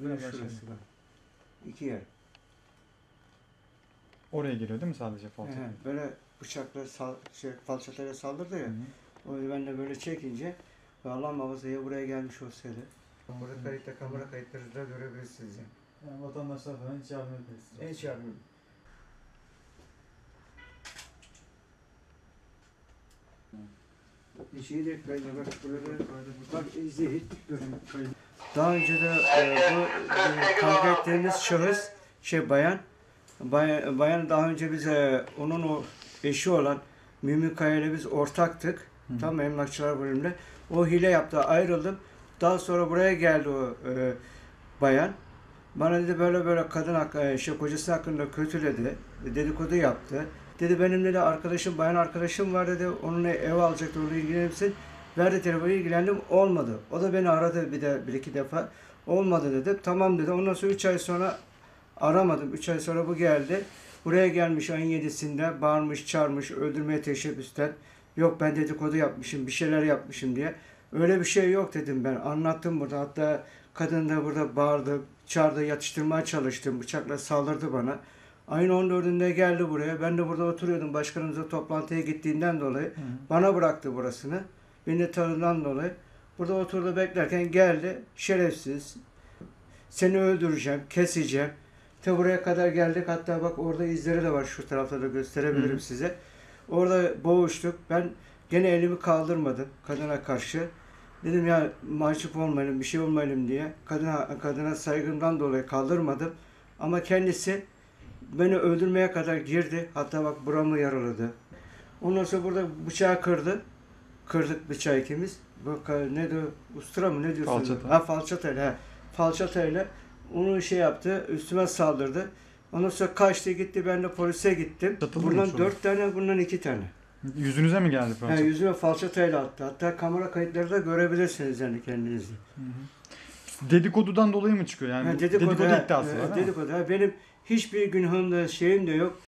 Böyle şurası bak. İki yer. Oraya giriyor değil mi sadece falçata? He, böyle bıçakla sal, şey, falçatayla saldırdı ya. Hı hı. O yüzden ben de böyle çekince Allah muhafaza ya buraya gelmiş olsaydı. Burada kayıtta kamera kayıtları da görebilirsiniz yani. Yani vatandaşlar falan hiç yardım etmeyiz. Hiç yardım. Şeyi de kaydı bak burada bak izleyin. Daha önce de e, bu e, kavga ettiğimiz şahıs şey bayan bayan, bayan daha önce bize onun o eşi olan Mümin Kaya ile biz ortaktık. Hı. Tam emlakçılar bölümünde. O hile yaptı ayrıldım. Daha sonra buraya geldi o e, bayan. Bana dedi böyle böyle kadın hakkı, şey, kocası hakkında kötüledi. Dedikodu yaptı. Dedi benim dedi arkadaşım, bayan arkadaşım var dedi. Onunla ev alacaktı, onunla ilgilenir misin? Verdi telefonu ilgilendim. Olmadı. O da beni aradı bir de bir iki defa. Olmadı dedim. Tamam dedi. Ondan sonra üç ay sonra aramadım. Üç ay sonra bu geldi. Buraya gelmiş ayın yedisinde bağırmış, çağırmış, öldürmeye teşebbüsten. Yok ben dedikodu yapmışım, bir şeyler yapmışım diye. Öyle bir şey yok dedim ben. Anlattım burada. Hatta kadın da burada bağırdı, çağırdı, yatıştırmaya çalıştım. Bıçakla saldırdı bana. Ayın 14'ünde geldi buraya. Ben de burada oturuyordum. Başkanımıza toplantıya gittiğinden dolayı. Hı. Bana bıraktı burasını. Beni tanıdan dolayı. Burada oturdu beklerken geldi. Şerefsiz. Seni öldüreceğim, keseceğim. Te buraya kadar geldik. Hatta bak orada izleri de var. Şu tarafta da gösterebilirim Hı hı. size. Orada boğuştuk. Ben gene elimi kaldırmadım kadına karşı. Dedim ya mahcup olmayalım, bir şey olmayalım diye. Kadına, kadına saygımdan dolayı kaldırmadım. Ama kendisi beni öldürmeye kadar girdi. Hatta bak buramı yaraladı. Ondan sonra burada bıçağı kırdı. Kırdık bıçağı ikimiz. Bak ne de ustura mı ne diyorsun? Falçata. Ha falçatayla. Ha. Falçatayla onu şey yaptı. Üstüme saldırdı. Ondan sonra kaçtı gitti. Ben de polise gittim. Çatılı mı Bundan dört tane, bundan iki tane. Yüzünüze mi geldi falçata? yüzüme falçatayla attı. Hatta kamera kayıtları da görebilirsiniz yani kendinizi. Hı hı. Dedikodudan dolayı mı çıkıyor? Yani Ha, bu dedikodu, ha, iddiası e, var? Dedikodu. ha. Benim hiçbir günahım da şeyim de yok.